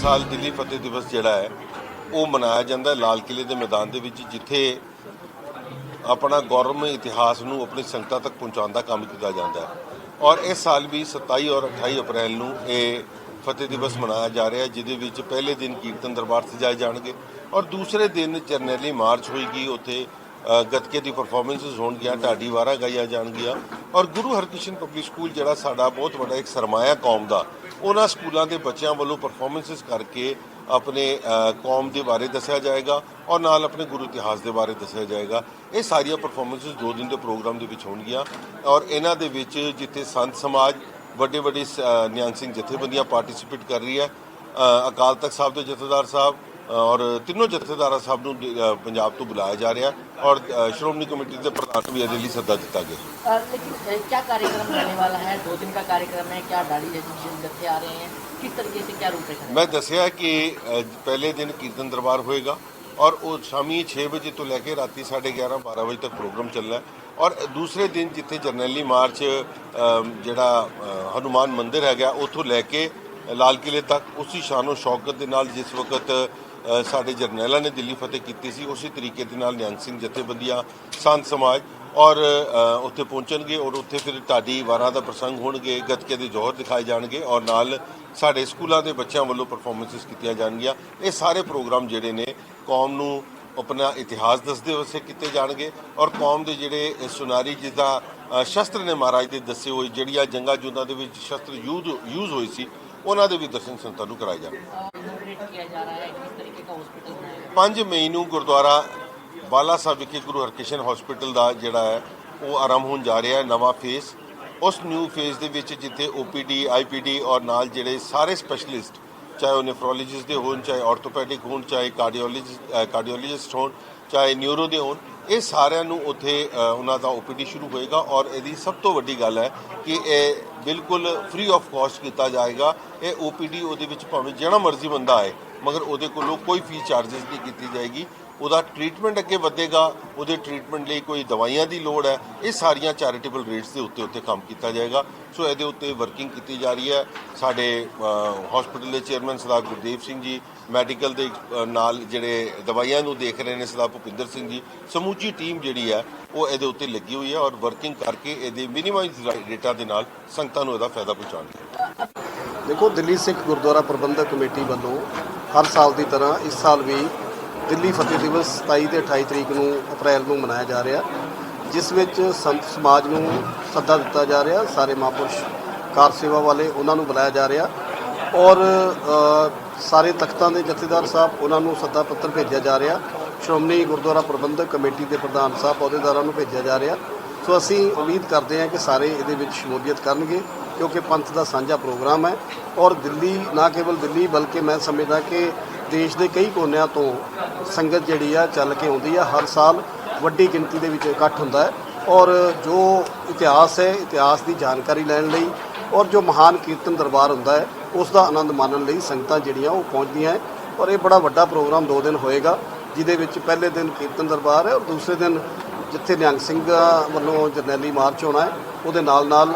ਸਾਲ ਦਿੱਲੀ ਫਤਿਹ ਦਿਵਸ ਜਿਹੜਾ ਹੈ, ਉਹ ਮਨਾਇਆ ਜਾਂਦਾ ਲਾਲ ਕਿਲੇ ਦੇ ਮੈਦਾਨ ਦੇ ਵਿੱਚ, ਜਿੱਥੇ ਆਪਣਾ ਗੌਰਵ ਇਤਿਹਾਸ ਨੂੰ ਆਪਣੀ ਸੰਗਤਾਂ ਤੱਕ ਪਹੁੰਚਾਉਣ ਦਾ ਕੰਮ ਕੀਤਾ ਜਾਂਦਾ ਹੈ। ਔਰ ਇਸ ਸਾਲ ਵੀ 27 ਔਰ 28 ਅਪ੍ਰੈਲ ਨੂੰ ਇਹ ਫਤਿਹ ਦਿਵਸ ਮਨਾਇਆ ਜਾ ਰਿਹਾ ਜਿਹਦੇ ਵਿੱਚ ਪਹਿਲੇ ਦਿਨ ਕੀਰਤਨ ਦਰਬਾਰ ਸਜਾਏ ਜਾਣਗੇ ਔਰ ਦੂਸਰੇ ਦਿਨ ਜਰਨੈਲੀ ਮਾਰਚ ਹੋਏਗੀ, ਉੱਥੇ ਗੱਤਕੇ ਦੀ ਪਰਫਾਰਮੈਂਸਸ ਹੋਣਗੀਆਂ, ਢਾਡੀ ਵਾਰਾਂ ਗਾਈਆਂ ਜਾਣਗੀਆਂ ਔਰ ਗੁਰੂ ਹਰਕ੍ਰਿਸ਼ਨ ਪਬਲਿਕ ਸਕੂਲ ਜਿਹੜਾ ਸਾਡਾ ਬਹੁਤ ਵੱਡਾ ਇੱਕ ਸਰਮਾਇਆ ਕੌਮ ਦਾ ਉਹਨਾਂ ਸਕੂਲਾਂ ਦੇ ਬੱਚਿਆਂ ਵੱਲੋਂ ਪਰਫਾਰਮੈਂਸਸ ਕਰਕੇ ਆਪਣੇ ਕੌਮ ਦੇ ਬਾਰੇ ਦੱਸਿਆ ਜਾਏਗਾ ਔਰ ਨਾਲ ਆਪਣੇ ਗੁਰੂ ਇਤਿਹਾਸ ਦੇ ਬਾਰੇ ਦੱਸਿਆ ਜਾਏਗਾ। ਇਹ ਸਾਰੀਆਂ ਪਰਫਾਰਮੈਂਸਸ ਦੋ ਦਿਨ ਦੇ ਪ੍ਰੋਗਰਾਮ ਦੇ ਵਿੱਚ ਹੋਣਗੀਆਂ ਔਰ ਇਹਨਾਂ ਦੇ ਵਿੱਚ ਜਿੱਥੇ ਸੰਤ ਸਮਾਜ ਵੱਡੇ ਵੱਡੇ ਸ- ਨਿਹੰਗ ਸਿੰਘ ਜਥੇਬੰਦੀਆਂ ਪਾਰਟਿਸਿਪੇਟ ਕਰ ਰਹੀ ਹੈ। ਅਕਾਲ ਤਖਤ ਸਾਹਿਬ ਦੇ ਜਥੇਦਾਰ ਸਾਹਿਬ ਔਰ ਤਿੰਨੋਂ ਜਥੇਦਾਰਾਂ ਸਾਹਿਬ ਨੂੰ ਦ- ਅ, ਪੰਜਾਬ ਤੋਂ ਬੁਲਾਇਆ ਜਾ ਰਿਹਾ ਔਰ ਅ, ਸ਼੍ਰੋਮਣੀ ਕਮੇਟੀ ਦੇ ਪ੍ਰਧਾਨ ਨੂੰ ਵੀ ਇਹਦੇ ਲਈ ਸੱਦਾ ਦਿੱਤਾ ਗਿਆ अ, लेकिन अ, क्या कार्यक्रम रहने वाला है दो दिन का कार्यक्रम है क्या दाढ़ी जैसे जत्थे आ रहे हैं किस तरीके से क्या रूपरेखा है ਮੈਂ ਦੱਸਿਆ ਕਿ ਅ, ਪਹਿਲੇ ਦਿਨ ਕੀਰਤਨ ਦਰਬਾਰ ਹੋਏਗਾ ਔਰ ਉਹ ਸ਼ਾਮੀ 6 ਵਜੇ ਤੋਂ ਲੈ ਕੇ ਰਾਤੀ 11:30 12 ਵਜੇ ਤੱਕ ਪ੍ਰੋਗਰਾਮ ਚੱਲਣਾ ਹੈ ਔਰ ਦੂਸਰੇ ਦਿਨ ਜਿੱਥੇ ਜਰਨੈਲੀ ਮਾਰਚ ਅ, ਜਿਹੜਾ ਅ, ਹਨੂਮਾਨ ਮੰਦਿਰ ਹੈਗਾ ਉੱਥੋਂ ਲੈ ਕੇ ਲਾਲ ਕਿਲੇ ਤੱਕ ਉਸੇ ਸ਼ਾਨੋ ਸ਼ੌਕਤ ਦੇ ਨਾਲ ਜਿਸ ਵਕਤ ਅ, ਸਾਡੇ ਜਰਨੈਲਾਂ ਨੇ ਦਿੱਲੀ ਫਤਿਹ ਕੀਤੀ ਸੀ, ਉਸੇ ਤਰੀਕੇ ਦੇ ਨਾਲ ਨਿਹੰਗ ਸਿੰਘ ਜਥੇਬੰਦੀਆਂ, ਸੰਤ ਸਮਾਜ ਔਰ ਉੱਥੇ ਪਹੁੰਚਣਗੇ ਔਰ ਉੱਥੇ ਫਿਰ ਢਾਡੀ ਵਾਰਾਂ ਦਾ ਪ੍ਰਸੰਗ ਹੋਣਗੇ, ਗੱਤਕੇ ਦੇ ਜੋਹਰ ਦਿਖਾਏ ਜਾਣਗੇ ਔਰ ਨਾਲ ਸਾਡੇ ਸਕੂਲਾਂ ਦੇ ਬੱਚਿਆਂ ਵੱਲੋਂ ਪਰਫਾਰਮੈਂਸਸ ਕੀਤੀਆਂ ਜਾਣਗੀਆਂ। ਇਹ ਸਾਰੇ ਪ੍ਰੋਗਰਾਮ ਜਿਹੜੇ ਨੇ, ਕੌਮ ਨੂੰ ਆਪਣਾ ਇਤਿਹਾਸ ਦੱਸਦੇ ਹੋਏ ਕੀਤੇ ਜਾਣਗੇ ਔਰ ਕੌਮ ਦੇ ਜਿਹੜੇ ਸੁਨਾਰੀ ਜਿੱਦਾਂ ਸ਼ਸਤਰ ਨੇ ਮਹਾਰਾਜ ਦੇ ਦੱਸੇ ਹੋਏ ਜਿਹੜੀਆਂ ਜੰਗਾਂ ਜੁੱਦਾਂ ਦੇ ਵਿੱਚ ਸ਼ਸਤਰ ਯੂਜ਼ ਯੂਜ਼ ਹੋਏ ਸੀ ਉਹਨਾਂ ਦੇ ਵੀ ਦਰਸ਼ਨ ਸੰਤਾਂ ਨੂੰ ਕਰਾਏ ਜਾਣਗੇ। 5 ਮਈ ਨੂੰ ਗੁਰਦੁਆਰਾ ਬਾਲਾ ਸਾਹਿਬ ਵਿਖੇ ਗੁਰੂ ਹਰਕਿਸ਼ਨ ਹਸਪੀਟਲ ਦਾ ਜਿਹੜਾ ਹੈ, ਉਹ ਆਰੰਭ ਹੋਣ ਜਾ ਰਿਹਾ ਹੈ, ਨਵਾਂ ਫੇਸ ਉਸ ਨਿਊ ਫੇਸ ਦੇ ਵਿੱਚ ਜਿੱਥੇ ਓਪੀਡੀ ਆਈਪੀਡੀ ਔਰ ਨਾਲ ਜਿਹੜੇ ਸਾਰੇ ਸਪੈਸ਼ਲਿਸਟ ਚਾਹੇ ਉਹ ਨੈਫਰੋਲੋਜਿਸਟ ਦੇ ਹੋਣ, ਚਾਹੇ ਆਰਥੋਪੈਡਿਕ ਹੋਣ, ਚਾਹੇ ਕਾਰਡੀਓਲੋਜਿਸਟ ਕਾਰਡੀਓਲੋਜਿਸਟ ਹੋਣ, ਚਾਹੇ ਨਿਊਰੋ ਦੇ ਹੋਣ ਇਹ ਸਾਰਿਆਂ ਨੂੰ ਉੱਥੇ ਉਹਨਾਂ ਦਾ OPD ਸ਼ੁਰੂ ਹੋਏਗਾ ਔਰ ਇਹਦੀ ਸਭ ਤੋਂ ਵੱਡੀ ਗੱਲ ਹੈ ਕਿ ਇਹ ਬਿਲਕੁਲ ਫ੍ਰੀ ਆਫ ਕਾਸਟ ਕੀਤਾ ਜਾਏਗਾ। ਇਹ OPD ਉਹਦੇ ਵਿੱਚ ਭਾਵੇਂ ਜਿਹੜਾ ਮਰਜ਼ੀ ਬੰਦਾ ਆਏ, ਮਗਰ ਉਹਦੇ ਕੋਲੋਂ ਕੋਈ ਫੀਸ ਚਾਰजेस ਨਹੀਂ ਕੀਤੀ ਜਾਏਗੀ। ਉਹਦਾ ਟ੍ਰੀਟਮੈਂਟ ਅੱਗੇ ਵਧੇਗਾ, ਉਹਦੇ ਟ੍ਰੀਟਮੈਂਟ ਲਈ ਕੋਈ ਦਵਾਈਆਂ ਦੀ ਲੋੜ ਹੈ, ਇਹ ਸਾਰੀਆਂ ਚੈਰੀਟੇਬਲ ਰੇਟਸ ਦੇ ਉੱਤੇ ਉੱਤੇ ਕੰਮ ਕੀਤਾ ਜਾਏਗਾ। ਸੋ ਇਹਦੇ ਉੱਤੇ ਵਰਕਿੰਗ ਕੀਤੀ ਜਾ ਰਹੀ ਹੈ। ਸਾਡੇ ਹਸਪੀਟਲ ਦੇ ਚੇਅਰਮੈਨ ਸਰਦਾਰ ਗੁਰਦੇਵ ਸਿੰਘ ਜੀ ਮੈਡੀਕਲ ਦੇ ਨਾਲ ਜਿਹੜੇ ਦਵਾਈਆਂ ਨੂੰ ਦੇਖ ਰਹੇ ਨੇ ਸਰਦਾਰ ਭੁਪਿੰਦਰ ਸਿੰਘ ਜੀ, ਸਮੂਚੀ ਟੀਮ ਜਿਹੜੀ ਹੈ, ਉਹ ਇਹਦੇ ਉੱਤੇ ਲੱਗੀ ਹੋਈ ਹੈ ਔਰ ਵਰਕਿੰਗ ਕਰਕੇ ਇਹਦੇ ਮਿਨੀਮਾਈਜ਼ ਰੇਟਾਂ ਦੇ ਨਾਲ ਸੰਗਤਾਂ ਨੂੰ ਇਹਦਾ ਫਾਇਦਾ ਪਹੁੰਚਾਉਣਗੇ। ਦੇਖੋ, ਦਿੱਲੀ ਸਿੱਖ ਗੁਰਦੁਆਰਾ ਪ੍ਰਬੰਧਕ ਕਮੇਟੀ ਵੱਲੋਂ ਹਰ ਸਾਲ ਦੀ ਤਰ੍ਹਾਂ ਇਸ ਸਾਲ ਵੀ ਦਿੱਲੀ ਫਤਿਹ ਦਿਵਸ 27 ਤੇ 28 ਤਰੀਕ ਨੂੰ ਅਪ੍ਰੈਲ ਨੂੰ ਮਨਾਇਆ ਜਾ ਰਿਹਾ, ਜਿਸ ਵਿੱਚ ਸੰਤ ਸਮਾਜ ਨੂੰ ਸੱਦਾ ਦਿੱਤਾ ਜਾ ਰਿਹਾ, ਸਾਰੇ ਮਹਾਂਪੁਰਸ਼ ਕਾਰ ਸੇਵਾ ਵਾਲੇ ਉਹਨਾਂ ਨੂੰ ਬੁਲਾਇਆ ਜਾ ਰਿਹਾ ਔਰ ਸਾਰੇ ਤਖਤਾਂ ਦੇ ਜਥੇਦਾਰ ਸਾਹਿਬ, ਉਹਨਾਂ ਨੂੰ ਸੱਦਾ ਪੱਤਰ ਭੇਜਿਆ ਜਾ ਰਿਹਾ। ਸ਼੍ਰੋਮਣੀ ਗੁਰਦੁਆਰਾ ਪ੍ਰਬੰਧਕ ਕਮੇਟੀ ਦੇ ਪ੍ਰਧਾਨ ਸਾਹਿਬ, ਅਹੁਦੇਦਾਰਾਂ ਨੂੰ ਭੇਜਿਆ ਜਾ ਰਿਹਾ। ਸੋ ਅਸੀਂ ਉਮੀਦ ਕਰਦੇ ਹਾਂ ਕਿ ਸਾਰੇ ਇਹਦੇ ਵਿੱਚ ਸ਼ਮੂਲੀਅਤ ਕਰਨਗੇ, ਕਿਉਂਕਿ ਪੰਥ ਦਾ ਸਾਂਝਾ ਪ੍ਰੋਗਰਾਮ ਹੈ। ਔਰ ਦਿੱਲੀ, ਨਾ ਕੇਵਲ ਦਿੱਲੀ, ਬਲਕਿ ਮੈਂ ਸਮਝਦਾ ਕਿ ਦੇਸ਼ ਦੇ ਕਈ ਕੋਨਿਆਂ ਤੋਂ ਸੰਗਤ ਜਿਹੜੀ ਆ, ਚੱਲ ਕੇ ਆਉਂਦੀ ਆ। ਹਰ ਸਾਲ ਵੱਡੀ ਗਿਣਤੀ ਦੇ ਵਿੱਚ ਇਕੱਠ ਹੁੰਦਾ ਹੈ। ਔਰ ਜੋ ਇਤਿਹਾਸ ਹੈ, ਇਤਿਹਾਸ ਦੀ ਜਾਣਕਾਰੀ ਲੈਣ ਲਈ, ਔਰ ਜੋ ਮਹਾਨ ਕੀਰਤਨ ਦਰਬਾਰ ਹੁੰਦਾ ਹੈ ਉਸ ਦਾ ਆਨੰਦ ਮਾਣਨ ਲਈ ਸੰਗਤਾਂ ਜਿਹੜੀਆਂ ਉਹ ਪਹੁੰਚਦੀਆਂ ਹੈ। ਔਰ ਇਹ ਬੜਾ ਵੱਡਾ ਪ੍ਰੋਗਰਾਮ ਦੋ ਦਿਨ ਹੋਏਗਾ ਜਿਹਦੇ ਵਿੱਚ ਪਹਿਲੇ ਦਿਨ ਕੀਰਤਨ ਦਰਬਾਰ ਹੈ ਔਰ ਦੂਸਰੇ ਦਿਨ ਜਿੱਥੇ ਨਿਹੰਗ ਸਿੰਘ ਵੱਲੋਂ ਜਰਨੈਲੀ ਮਾਰਚ ਹੋਣਾ ਹੈ ਉਹਦੇ ਨਾਲ ਨਾਲ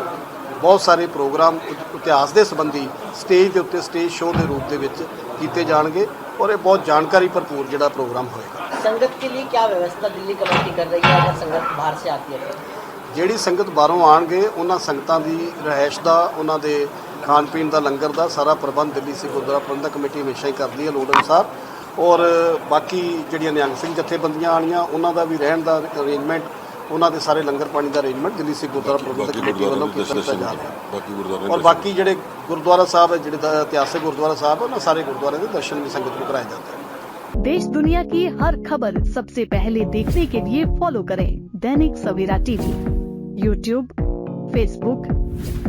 ਬਹੁਤ ਸਾਰੇ ਪ੍ਰੋਗਰਾਮ ਇਤਿਹਾਸ ਦੇ ਸੰਬੰਧੀ ਸਟੇਜ ਦੇ ਉੱਤੇ ਸਟੇਜ ਸ਼ੋਅ ਦੇ ਰੂਪ ਦੇ ਵਿੱਚ ਕੀਤੇ ਜਾਣਗੇ ਔਰ ਇਹ ਬਹੁਤ ਜਾਣਕਾਰੀ ਭਰਪੂਰ ਜਿਹੜਾ ਪ੍ਰੋਗਰਾਮ ਹੋਏਗਾ। ਸੰਗਤ ਕੇ ਲਈ ਕੀ ਵਿਵਸਥਾ ਦਿੱਲੀ ਕਮੇਟੀ ਕਰ ਰਹੀ ਹੈ ਅਗਰ ਸੰਗਤ ਬਾਹਰ ਸੇ ਆਤੀ ਹੈ? ਜਿਹੜੀ ਸੰਗਤ ਬਾਹਰੋਂ ਆਣਗੇ ਉਹਨਾਂ ਸੰਗਤਾਂ ਦੀ ਰਹਿائش ਦਾ ਉਹਨਾਂ ਦੇ ਖਾਣ ਪੀਣ ਦਾ ਲੰਗਰ ਦਾ ਸਾਰਾ ਪ੍ਰਬੰਧ ਦਿੱਲੀ ਸਿੱਖ ਗੁਰਦੁਆਰਾ ਪ੍ਰਬੰਧਕ ਕਮੇਟੀ ਹਮੇਸ਼ਾ ਹੀ ਕਰਦੀ ਹੈ ਲੋੜ ਅਨੁਸਾਰ ਔਰ ਬਾਕੀ ਜਿਹੜੀਆਂ ਨਿਹੰਗ ਸਿੰਘ ਜਥੇਬੰਦੀਆਂ ਆਣੀਆਂ ਉਹਨਾਂ ਦਾ ਵੀ ਰਹਿਣ ਦਾ ਅਰੇਂਜਮੈਂਟ ਉਹਨਾਂ ਦੇ ਸਾਰੇ ਲੰਗਰ ਪਾਣੀ ਦਾ ਅਰੇਂਜਮੈਂਟ ਦਿੱਲੀ ਸਿੱਖ ਗੁਰਦੁਆਰਾ ਪ੍ਰਬੰਧਕ ਬਾਕੀ ਕਮੇਟੀ ਵੱਲੋਂ ਗੁਰਦੁਆਰੇ ਕੀਤਾ ਦੇ ਦਿੱਤਾ ਦਰਸ਼ਨ ਜਾ ਰਿਹਾ ਬਾਕੀ ਗੁਰਦੁਆਰੇ ਔਰ ਦੇ ਬਾਕੀ ਜਿਹੜੇ ਗੁਰਦੁਆਰਾ ਸਾਹਿਬ ਹੈ ਜਿਹੜੇ ਦਾ ਇਤਿਹਾਸਿਕ ਗੁਰਦੁਆਰਾ ਸਾਹਿਬ ਹੈ, ਉਹਨਾਂ ਸਾਰੇ ਗੁਰਦੁਆਰੇ ਦੇ ਦਰਸ਼ਨ ਵੀ ਸੰਗਤ ਨੂੰ ਕਰਾਏ ਜਾਂਦੇ ਹਨ देश दुनिया की हर खबर सबसे पहले देखने के लिए फॉलो करें Dainik Savera TV YouTube Facebook